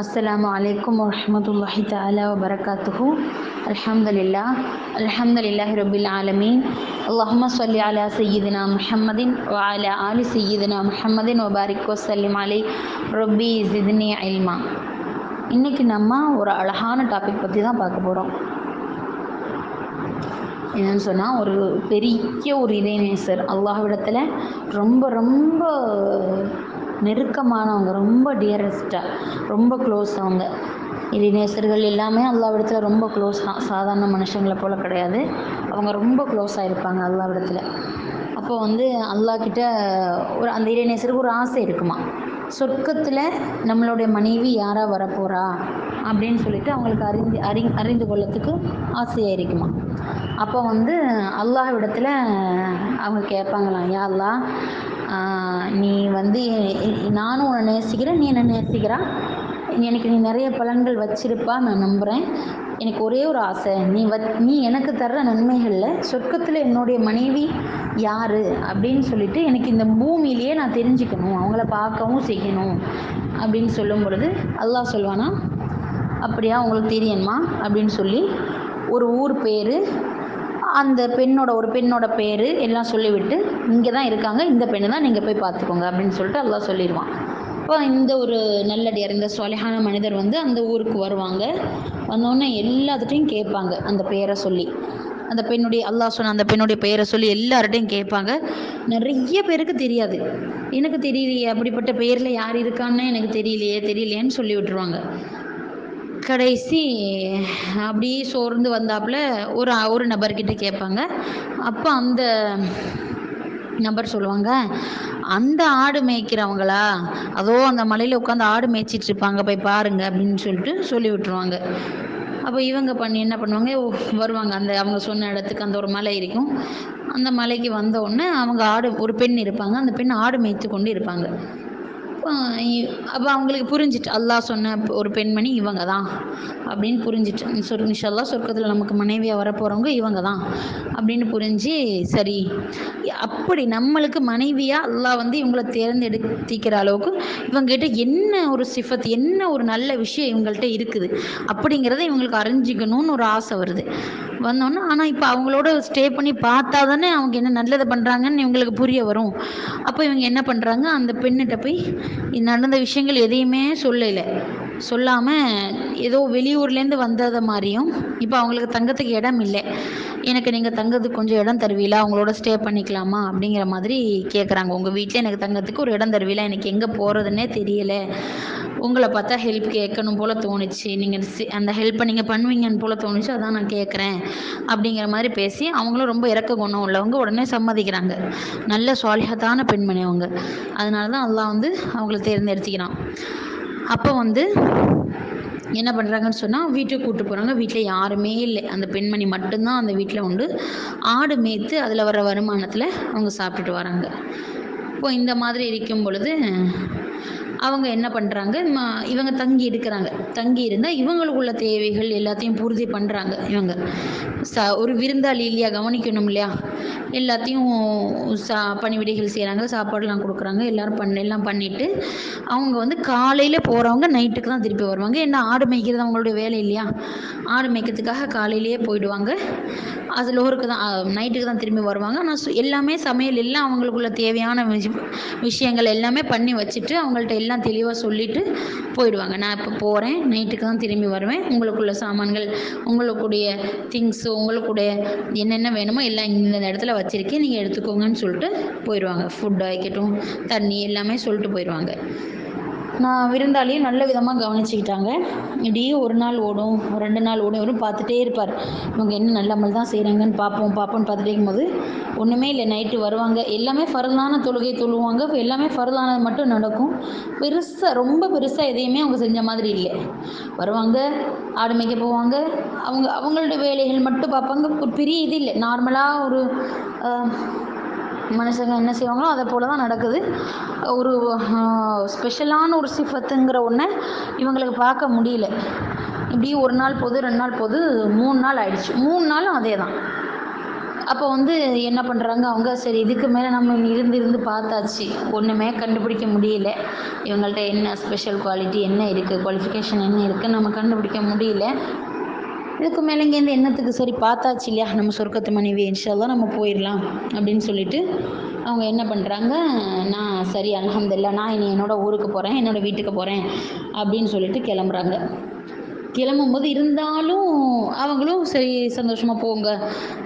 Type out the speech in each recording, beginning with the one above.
السلام عليكم ورحمة الله تعالى وبركاته الحمد لله الحمد لله رب العالمين اللهم صل على سيدنا محمد وعلى آل سيدنا محمد وبارك وسلم عليه ربي زدني علما இன்னைக்கு நம்ம ஒரு அழகான டாபிக் பற்றி தான் பார்க்க போகிறோம் என்னன்னு சொன்னால் ஒரு பெரிய ஒரு இறைநேசர் அல்லாஹ்விடத்தில் ரொம்ப ரொம்ப நெருக்கமானவங்க ரொம்ப டியரஸ்ட்டாக ரொம்ப க்ளோஸ் அவங்க. இறைநேசர்கள் எல்லாமே அல்லாவிடத்தில் ரொம்ப க்ளோஸ் தான். சாதாரண மனுஷங்களை போல் கிடையாது. அவங்க ரொம்ப க்ளோஸாக இருப்பாங்க அல்லாவிடத்தில். அப்போ வந்து அல்லாக்கிட்ட ஒரு அந்த இறைநேசருக்கு ஒரு ஆசை இருக்குமா? சொர்க்கத்தில் நம்மளுடைய மனைவி யாராக வரப்போகிறா அப்படின்னு சொல்லிட்டு அவங்களுக்கு அறிந்து அறி அறிந்து கொள்ளத்துக்கு ஆசையாக இருக்குமா? அப்போ வந்து அல்லாஹ் இடத்துல அவங்க கேட்பாங்களாம் யா அல்லாஹ் நீ வந்து நானும் உன்னை நேசிக்கிறேன் நீ என்ன நேசிக்கிறா? எனக்கு நீ நிறைய பலன்கள் வச்சிருப்பா நான் நம்புகிறேன் எனக்கு ஒரே ஒரு ஆசை நீ வ நீ எனக்கு தர்ற நன்மைகளில் சொர்க்கத்தில் என்னுடைய மனைவி யார் அப்படின்னு சொல்லிட்டு எனக்கு இந்த பூமியிலேயே நான் தெரிஞ்சுக்கணும் அவங்கள பார்க்கவும் செய்யணும் அப்படின்னு சொல்லும் பொழுது அல்லாஹ் சொல்வானா அப்படியா உங்களுக்கு தெரியணுமா அப்படின்னு சொல்லி ஒரு ஊர் பேர் அந்த பெண்ணோட ஒரு பெண்ணோட பேர் எல்லாம் சொல்லிவிட்டு இங்கே தான் இருக்காங்க. இந்த பெண்ணு தான் நீங்கள் போய் பார்த்துக்கோங்க அப்படின்னு சொல்லிட்டு அல்லாஹ் சொல்லிடுவான் அப்போ இந்த ஒரு நல்லடியார் இந்த சொலையான மனிதர் வந்து அந்த ஊருக்கு வருவாங்க. வந்தோடனே எல்லாத்துட்டையும் கேட்பாங்க அந்த பெயரை சொல்லி. அந்த பெண்ணுடைய அல்லாஹ் சொன்ன அந்த பெண்ணுடைய பெயரை சொல்லி எல்லார்ட்டையும் கேட்பாங்க. நிறைய பேருக்கு தெரியாது. எனக்கு தெரியலையே அப்படிப்பட்ட பெயரில் யார் இருக்கான்னு எனக்கு தெரியலையே தெரியலையேன்னு சொல்லி விட்டுருவாங்க. கடைசி அப்படியே சோர்ந்து வந்தாப்புல ஒரு ஒரு நபர்கிட்ட கேட்பாங்க. அப்போ அந்த நபர் சொல்லுவாங்க அந்த ஆடு மேய்க்கிறவங்களா? அதோ அந்த மலையில் உட்காந்து ஆடு மேய்ச்சிட்டு இருப்பாங்க போய் பாருங்க அப்படின்னு சொல்லிட்டு சொல்லி விட்டுருவாங்க அப்போ இவங்க பண்ணி என்ன பண்ணுவாங்க வருவாங்க. அந்த அவங்க சொன்ன இடத்துக்கு அந்த ஒரு மலை இருக்கும். அந்த மலைக்கு வந்த உடனே அவங்க ஆடு ஒரு பெண் இருப்பாங்க. அந்த பெண் ஆடு மேய்த்து கொண்டு இருப்பாங்க. அப்போ அவங்களுக்கு புரிஞ்சிட்டு அல்லாஹ் சொன்ன ஒரு பெண்மணி இவங்க தான் அப்படின்னு புரிஞ்சிட்டு சொர் இன்ஷல்லா சொர்க்கத்தில் நமக்கு மனைவியாக வரப்போகிறவங்க இவங்க தான் அப்படின்னு புரிஞ்சு சரி. அப்படி நம்மளுக்கு மனைவியாக அல்லாஹ் வந்து இவங்களை தேர்ந்தெடுத்திக்கிற அளவுக்கு இவங்ககிட்ட என்ன ஒரு சிஃபத் என்ன ஒரு நல்ல விஷயம் இவங்கள்ட்ட இருக்குது அப்படிங்கிறத இவங்களுக்கு அறிஞ்சிக்கணும்னு ஒரு ஆசை வருது. வந்தோன்னே ஆனால் இப்போ அவங்களோட ஸ்டே பண்ணி பார்த்தா தானே அவங்க என்ன நல்லதை பண்ணுறாங்கன்னு இவங்களுக்கு புரிய வரும். அப்போ இவங்க என்ன பண்ணுறாங்க அந்த பெண்ணிட்ட போய் நடந்த விஷயங்கள் எதையுமே சொல்லலை. சொல்லாமல் ஏதோ வெளியூர்லேருந்து வந்ததை மாதிரியும் இப்போ அவங்களுக்கு தங்கத்துக்கு இடம் இல்லை. எனக்கு நீங்கள் தங்கத்துக்கு கொஞ்சம் இடம் தருவீங்களா அவங்களோட ஸ்டே பண்ணிக்கலாமா? அப்படிங்கிற மாதிரி கேட்குறாங்க உங்கள் வீட்டில் எனக்கு தங்கத்துக்கு ஒரு இடம் தருவீங்களா எனக்கு எங்கே போகிறதுனே தெரியலை. உங்களை பார்த்தா ஹெல்ப் கேட்கணும் போல் தோணுச்சு. நீங்கள் அந்த ஹெல்ப்பை நீங்கள் பண்ணுவீங்கன்னு போல் தோணுச்சு. அதான் நான் கேட்குறேன் அப்படிங்கிற மாதிரி பேசி அவங்களும் ரொம்ப இறக்க குணம் உள்ளவங்க உடனே சம்மதிக்கிறாங்க. நல்ல சுவாலிகத்தான பெண்மணி அவங்க. அதனால தான் அல்லாஹ் வந்து அவங்கள தேர்ந்தெடுத்துக்கிறான். அப்போ வந்து என்ன பண்ணுறாங்கன்னு சொன்னால் வீட்டுக்கு கூப்பிட்டு போகிறாங்க வீட்டில் யாருமே இல்லை. அந்த பெண்மணி மட்டும்தான் அந்த வீட்டில் உண்டு. ஆடு மேய்த்து அதில் வர வருமானத்தில் அவங்க சாப்பிட்டுட்டு வராங்க. இப்போ இந்த மாதிரி இருக்கும் பொழுது அவங்க என்ன பண்ணுறாங்க இவங்க தங்கி இருக்கிறாங்க. தங்கி இருந்தால் இவங்களுக்குள்ள தேவைகள் எல்லாத்தையும் பூர்த்தி பண்ணுறாங்க இவங்க. ச ஒரு விருந்தாளி இல்லையா? கவனிக்கணும் இல்லையா? எல்லாத்தையும் சா பணிவிடைகள் செய்கிறாங்க சாப்பாடுலாம் கொடுக்குறாங்க எல்லோரும் பண்ண எல்லாம் பண்ணிவிட்டு அவங்க வந்து காலையில் போகிறவங்க நைட்டுக்கு தான் திருப்பி வருவாங்க. என்ன ஆடு மேய்க்கிறது அவங்களுடைய வேலை இல்லையா? ஆடு மேய்க்கிறதுக்காக காலையிலேயே போயிடுவாங்க. அது லோருக்கு தான் நைட்டுக்கு தான் திரும்பி வருவாங்க. ஆனால் எல்லாமே சமையல் எல்லாம் அவங்களுக்குள்ள தேவையான விஷயங்கள் எல்லாமே பண்ணி வச்சுட்டு அவங்கள்ட்ட எல்லாம் எல்லாம் தெளிவாக சொல்லிவிட்டு போயிடுவாங்க. நான் இப்போ போகிறேன் நைட்டுக்கு தான் திரும்பி வருவேன். உங்களுக்குள்ள சாமான்கள் உங்களுக்குடைய திங்ஸு உங்களுக்குடைய என்னென்ன வேணுமோ எல்லாம் இந்த இடத்துல வச்சுருக்கேன். நீங்கள் எடுத்துக்கோங்கன்னு சொல்லிட்டு போயிடுவாங்க. ஃபுட் ஆகிக்கட்டும் தண்ணி எல்லாமே சொல்லிட்டு போயிடுவாங்க. நான் விருந்தாளியும் நல்ல விதமாக கவனிச்சுக்கிட்டாங்க. இப்படியே ஒரு நாள் ஓடும் ரெண்டு நாள் ஓடும் இவரும் பார்த்துட்டே இருப்பார். இவங்க என்ன நல்ல அமல் தான் செய்கிறாங்கன்னு பார்ப்போம் பார்ப்போம்னு பார்த்துட்டே இருக்கும்போது ஒன்றுமே இல்லை நைட்டு வருவாங்க. எல்லாமே ஃபரலான தொழுகை தொழுவாங்க. எல்லாமே ஃபரலானது மட்டும் நடக்கும். பெருசாக ரொம்ப பெருசாக எதையுமே அவங்க செஞ்ச மாதிரி இல்லை. வருவாங்க ஆடு மேய்க்க போவாங்க. அவங்க அவங்களோட வேலைகள் மட்டும் பார்ப்பாங்க. ஒரு பெரிய இது இல்லை. நார்மலாக ஒரு மனுஷங்க என்ன செய்வாங்களோ அதை போல் தான் நடக்குது. ஒரு ஸ்பெஷலான ஒரு சிஃபத்துங்கிற ஒன்றை இவங்களுக்கு பார்க்க முடியல. இப்படி ஒரு நாள் போது ரெண்டு நாள் போது மூணு நாள் ஆயிடுச்சு. மூணு நாளும் அதே தான் அப்போ வந்து என்ன பண்ணுறாங்க அவங்க சரி இதுக்கு மேலே நம்ம இருந்து இருந்து பார்த்தாச்சு. ஒன்றுமே கண்டுபிடிக்க முடியல. இவங்கள்ட்ட என்ன ஸ்பெஷல் குவாலிட்டி என்ன இருக்குது குவாலிஃபிகேஷன் என்ன இருக்குது நம்ம கண்டுபிடிக்க முடியல. இதுக்கு மேலே இங்கேருந்து என்னத்துக்கு சரி பார்த்தாச்சு இல்லையா? நம்ம சொர்க்கத்து மனைவி இன்ஷால்லாம் நம்ம போயிடலாம் அப்படின்னு சொல்லிட்டு அவங்க என்ன பண்ணுறாங்க நான் சரி அலமதுல்லா நான் இனி என்னோட ஊருக்கு போகிறேன் என்னோட வீட்டுக்கு போகிறேன் அப்படின்னு சொல்லிட்டு கிளம்புறாங்க. கிளம்பும்போது இருந்தாலும் அவங்களும் சரி சந்தோஷமாக போங்க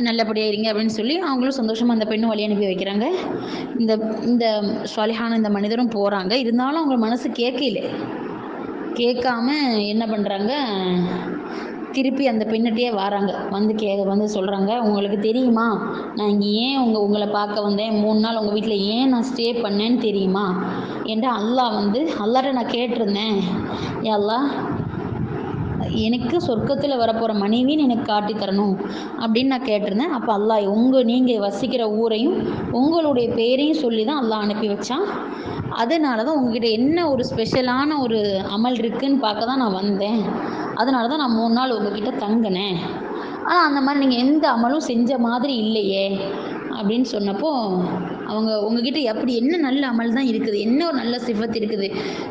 நல்லபடியாக இருங்க அப்படின்னு சொல்லி அவங்களும் சந்தோஷமாக அந்த பெண்ணும் வழி அனுப்பி வைக்கிறாங்க. இந்த இந்த சுவாலிஹான இந்த மனிதரும் போகிறாங்க இருந்தாலும் அவங்க மனசு கேட்கல. கேட்காம என்ன பண்ணுறாங்க திருப்பி அந்த பெண்ணிட்டே வராங்க. வந்து கே வந்து சொல்கிறாங்க உங்களுக்கு தெரியுமா? நான் இங்கே ஏன் உங்கள் உங்களை பார்க்க வந்தேன்? மூணு நாள் உங்கள் வீட்டில் ஏன் நான் ஸ்டே பண்ணேன்னு தெரியுமா? என்று அல்லாஹ் வந்து அல்லாட்ட நான் கேட்டிருந்தேன். அல்லா அல்லாஹ் எனக்கு சொர்க்கத்தில் வரப்போகிற மனைவின்னு எனக்கு காட்டி தரணும். அப்படின்னு நான் கேட்டிருந்தேன். அப்போ அல்லாஹ் உங்கள் நீங்கள் வசிக்கிற ஊரையும் உங்களுடைய பேரையும் சொல்லி தான் அல்லாஹ் அனுப்பி வச்சான். அதனால தான் உங்ககிட்ட என்ன ஒரு ஸ்பெஷலான ஒரு அமல் இருக்குன்னு பார்க்க தான் நான் வந்தேன். அதனால தான் நான் மூணு நாள் உங்ககிட்ட தங்கினேன். ஆனால் அந்த மாதிரி நீங்கள் எந்த அமலும் செஞ்ச மாதிரி இல்லையே அப்படின்னு சொன்னப்போ அவங்க உங்ககிட்ட எப்படி என்ன நல்ல அமல் தான் இருக்குது? என்ன ஒரு நல்ல சிஃபத் இருக்குது?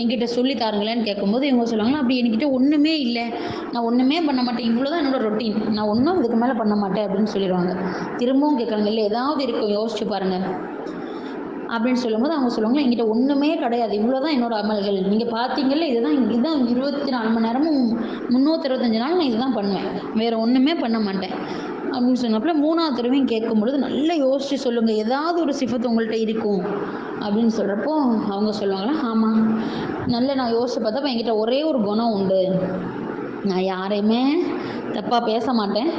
என்கிட்ட சொல்லி தாருங்களேன்னு கேட்கும்போது இவங்க சொல்லுவாங்களா அப்படி என்கிட்ட ஒன்றுமே இல்லை. நான் ஒன்றுமே பண்ண மாட்டேன். இவ்வளோ தான் என்னோட ரொட்டீன் நான் ஒன்றும் இதுக்கு மேலே பண்ண மாட்டேன். அப்படின்னு சொல்லிடுவாங்க. திரும்பவும் கேட்குறாங்க இல்லை ஏதாவது இருக்கும். யோசிச்சு பாருங்கள் அப்படின்னு சொல்லும்போது அவங்க சொல்லுவாங்க என்கிட்ட ஒன்றுமே கிடையாது. இவ்வளோ தான் என்னோட அமல்கள். நீங்கள் பார்த்தீங்கல்ல இதுதான் இதுதான் இருபத்தி நாலு மணி நேரமும் முந்நூற்றறுபத்தஞ்சு நாள் நான் இதுதான் பண்ணுவேன். வேறு ஒன்றுமே பண்ண மாட்டேன். அப்படின்னு சொன்னப்பல மூணாவது தடவையும் கேட்கும் பொழுது நல்லா யோசித்து சொல்லுங்கள் ஏதாவது ஒரு சிஃபத்து உங்கள்கிட்ட இருக்கும். அப்படின்னு சொல்கிறப்போ அவங்க சொல்லுவாங்களா ஆமாம் நல்ல நான் யோசிச்சு பார்த்தப்ப என்கிட்ட ஒரே ஒரு குணம் உண்டு. நான் யாரையுமே தப்பாக பேச மாட்டேன்.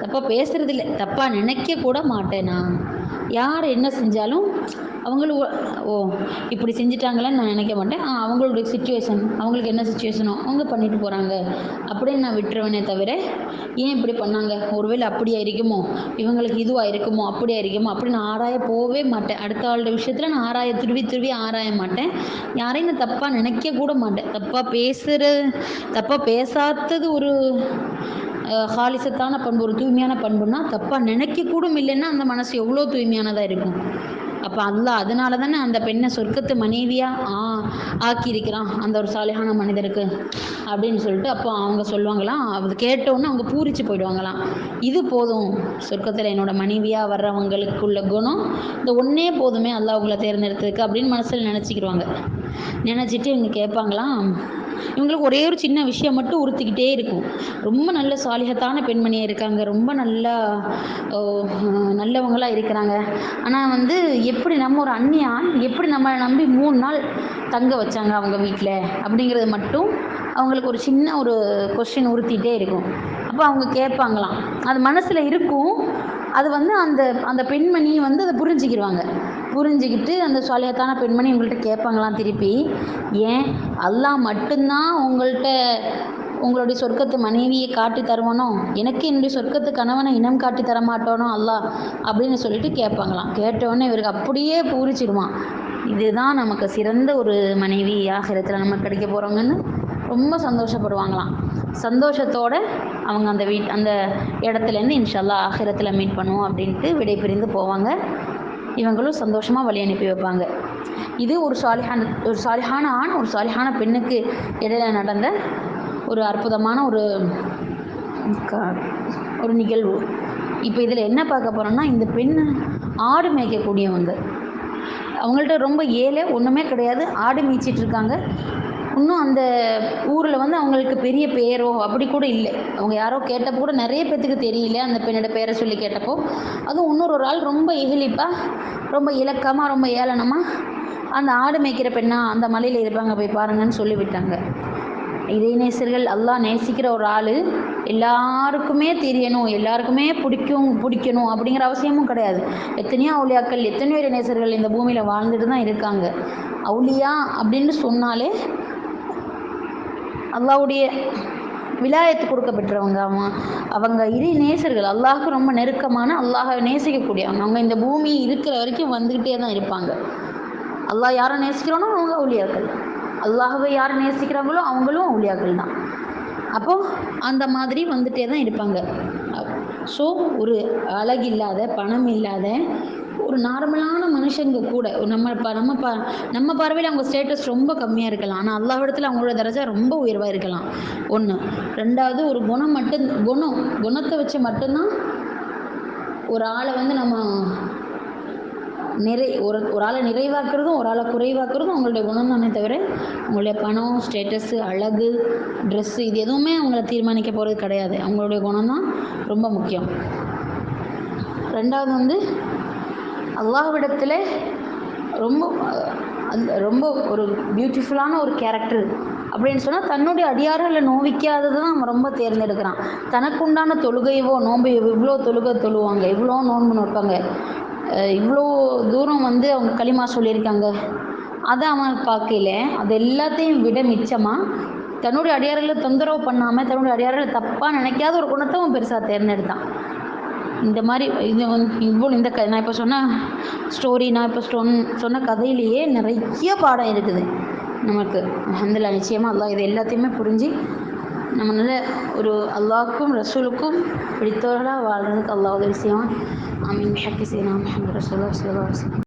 தப்பாக இல்லை தப்பாக நினைக்க கூட மாட்டேன் நான். யார் என்ன செஞ்சாலும் அவங்களும் ஓ இப்படி செஞ்சிட்டாங்களான்னு நான் நினைக்க மாட்டேன். அவங்களுடைய சுச்சுவேஷன் அவங்களுக்கு என்ன சுச்சுவேஷனோ அவங்க பண்ணிட்டு போகிறாங்க அப்படின்னு நான் விட்டுருவேனே தவிர ஏன் இப்படி பண்ணாங்க? ஒருவேளை அப்படியா இருக்குமோ? இவங்களுக்கு இதுவாக இருக்குமோ? அப்படியா இருக்குமோ? அப்படி நான் ஆராய போகவே மாட்டேன். அடுத்த ஆளுடைய விஷயத்தில் நான் ஆராய திருவி திருவி ஆராய மாட்டேன். யாரையும் நான் தப்பாக நினைக்க கூட மாட்டேன். தப்பாக பேசுகிற தப்பாக பேசாதது ஒரு ஹாலிசத்தான பண்பு ஒரு தூய்மையான பண்புனா தப்பாக நினைக்க இல்லைன்னா அந்த மனசு எவ்வளோ தூய்மையானதாக இருக்கும். அப்போ அல்லாஹ் அதனால தானே அந்த பெண்ணை சொர்க்கத்து மனைவியாக ஆ ஆக்கியிருக்கிறான் அந்த ஒரு சாலையான மனிதருக்கு அப்படின்னு சொல்லிட்டு அப்போ அவங்க சொல்லுவாங்களாம் அது கேட்டோன்னே அவங்க பூரிச்சு போயிடுவாங்களாம். இது போதும் சொர்க்கத்தில் என்னோட மனைவியாக வர்றவங்களுக்குள்ள குணம் இந்த ஒன்றே போதுமே அல்லாஹ் அவங்கள தேர்ந்தெடுத்ததுக்கு அப்படின்னு மனசில் நினச்சிக்கிடுவாங்க நினச்சிட்டு இவங்க கேட்பாங்களாம் இவங்களுக்கு ஒரே ஒரு சின்ன விஷயம் மட்டும் உறுத்திக்கிட்டே இருக்கும். ரொம்ப நல்ல சாலிகத்தான பெண்மணியாக இருக்காங்க. ரொம்ப நல்லா நல்லவங்களாக இருக்கிறாங்க. ஆனால் வந்து எப்படி நம்ம ஒரு அந்நியான் எப்படி நம்மளை நம்பி மூணு நாள் தங்க வச்சாங்க அவங்க வீட்டில் அப்படிங்கிறது மட்டும் அவங்களுக்கு ஒரு சின்ன ஒரு கொஸ்டின் உறுத்திட்டே இருக்கும். அப்போ அவங்க கேட்பாங்களாம். அது மனசில் இருக்கும். அது வந்து அந்த அந்த பெண்மணி வந்து அதை புரிஞ்சுக்கிடுவாங்க புரிஞ்சுக்கிட்டு அந்த சாலியத்தான பெண்மணி உங்கள்கிட்ட கேட்பாங்களாம் திருப்பி. ஏன்? அல்லாஹ் மட்டும்தான் உங்கள்கிட்ட உங்களுடைய சொர்க்கத்து மனைவியை காட்டி தருவானோ? எனக்கு என்னுடைய சொர்க்கத்து கணவனை இனம் காட்டி தர மாட்டானோ அல்லாஹ்? அப்படின்னு சொல்லிட்டு கேட்பாங்களாம். கேட்டவுடனே இவருக்கு அப்படியே பூரிச்சிடுவான் இதுதான் நமக்கு சிறந்த ஒரு மனைவி ஆகிரத்தில் நமக்கு கிடைக்க போகிறோங்கன்னு ரொம்ப சந்தோஷப்படுவாங்களாம். சந்தோஷத்தோட அவங்க அந்த வீட் அந்த இடத்துலேருந்து இன்ஷால்லா ஆகிரத்தில் மீட் பண்ணுவோம் அப்படின்ட்டு விடை பிரிந்து போவாங்க. இவங்களும் சந்தோஷமாக வழி அனுப்பி வைப்பாங்க. இது ஒரு சாலிஹான ஒரு சாலிஹான ஆண் ஒரு சாலிஹான பெண்ணுக்கு இடையில நடந்த ஒரு அற்புதமான ஒரு க- ஒரு நிகழ்வு. இப்போ இதில் என்ன பார்க்க போகிறோம்னா இந்த பெண் ஆடு மேய்க்கக்கூடியவங்க. அவங்கள்ட்ட ரொம்ப ஏழை ஒன்றுமே கிடையாது. ஆடு மேய்ச்சிட்டு இருக்காங்க. இன்னும் அந்த ஊரில் வந்து அவங்களுக்கு பெரிய பேரோ அப்படி கூட இல்லை. அவங்க யாரோ கேட்டப்போ கூட நிறைய பேத்துக்கு தெரியல. அந்த பெண்ணோட பேரை சொல்லி கேட்டப்போ அதுவும் இன்னொரு ஒரு ஆள் ரொம்ப இகழிப்பாக ரொம்ப இலக்கமாக ரொம்ப ஏளனமாக அந்த ஆடு மேய்க்கிற பெண்ணா அந்த மலையில் இருப்பாங்க. போய் பாருங்கன்னு சொல்லி விட்டாங்க. நேசர்கள் அல்லாஹ் நேசிக்கிற ஒரு ஆள். எல்லாருக்குமே தெரியணும் எல்லாருக்குமே பிடிக்கும் பிடிக்கணும் அப்படிங்கிற அவசியமும் கிடையாது. எத்தனையோ அவுளியாக்கள் எத்தனையோ இறை நேசர்கள் இந்த பூமியில் வாழ்ந்துட்டு தான் இருக்காங்க. அவுளியா அப்படின்னு சொன்னாலே அல்லாவுடைய விலாயத்து கொடுக்கப்பட்டவங்க அவங்க. அவங்க இறை நேசர்கள். அல்லாஹுக்கு ரொம்ப நெருக்கமான அல்லாஹை நேசிக்கக்கூடியவங்க. அவங்க இந்த பூமி இருக்கிற வரைக்கும் வந்துக்கிட்டே தான் இருப்பாங்க. அல்லாஹ் யாரை நேசிக்கிறானோ அவங்க ஊழியர்கள் அல்லாஹ்வை யார் நேசிக்கிறாங்களோ அவங்களும் ஊழியர்கள் தான். அப்போது அந்த மாதிரி வந்துட்டே தான் இருப்பாங்க. ஸோ ஒரு அழகில்லாத பணம் இல்லாத ஒரு நார்மலான மனுஷங்க கூட. நம்ம ப நம்ம ப நம்ம பார்வையில் அவங்க ஸ்டேட்டஸ் ரொம்ப கம்மியாக இருக்கலாம். ஆனால் அல்லாஹ் இடத்துல அவங்களோட தரஜா ரொம்ப உயர்வாக இருக்கலாம். ஒன்று ரெண்டாவது ஒரு குணம் மட்டும் குணம் குணத்தை வச்சு மட்டும்தான் ஒரு ஆளை வந்து நம்ம நிறை ஒரு ஒரு ஆளை நிறைவாக்குறதும் ஒரு ஆளை குறைவாக்குறதும் அவங்களுடைய குணம் தானே தவிர அவங்களுடைய பணம் ஸ்டேட்டஸு அழகு ட்ரெஸ்ஸு இது எதுவுமே அவங்கள தீர்மானிக்க போகிறது கிடையாது. அவங்களுடைய குணம் தான் ரொம்ப முக்கியம். ரெண்டாவது வந்து அல்லாஹ்விடத்தில் ரொம்ப அந்த ரொம்ப ஒரு பியூட்டிஃபுல்லான ஒரு கேரக்டர் அப்படின்னு சொன்னால் தன்னுடைய அடியார்களை நோவிக்காதது தான் அவன் ரொம்ப தேர்ந்தெடுக்கிறான். தனக்கு உண்டான தொழுகையவோ நோம்பு இவ்வளோ தொழுகை தொழுவாங்க இவ்வளோ நோன்பு நோட்பாங்க. இவ்வளோ தூரம் வந்து அவங்க களிமா சொல்லியிருக்காங்க. அதை அவன் பார்க்கல அது எல்லாத்தையும் விட மிச்சமாக தன்னுடைய அடியார்களை தொந்தரவு பண்ணாமல் தன்னுடைய அடியார்களை தப்பாக நினைக்காத ஒரு குணத்தை அவன் பெருசாக தேர்ந்தெடுத்தான். இந்த மாதிரி இது வந்து இவ்வளோ இந்த க நான் இப்போ சொன்ன ஸ்டோரி நான் இப்போ சொன் சொன்ன கதையிலேயே நிறைய பாடம் இருக்குது நமக்கு. அதில் நிச்சயமாக அல்லாஹ் இது எல்லாத்தையுமே புரிஞ்சு நம்ம நல்ல ஒரு அல்லாஹ்க்கும் ரசூலுக்கும் பிடித்தவர்களாக வாழ்றதுக்கு அல்லாஹ் உதவி செய்வான். ஆமீன். ஹக்கி செய்யலாம். முஹம்மது ரசூல்லா ஸல்லல்லாஹு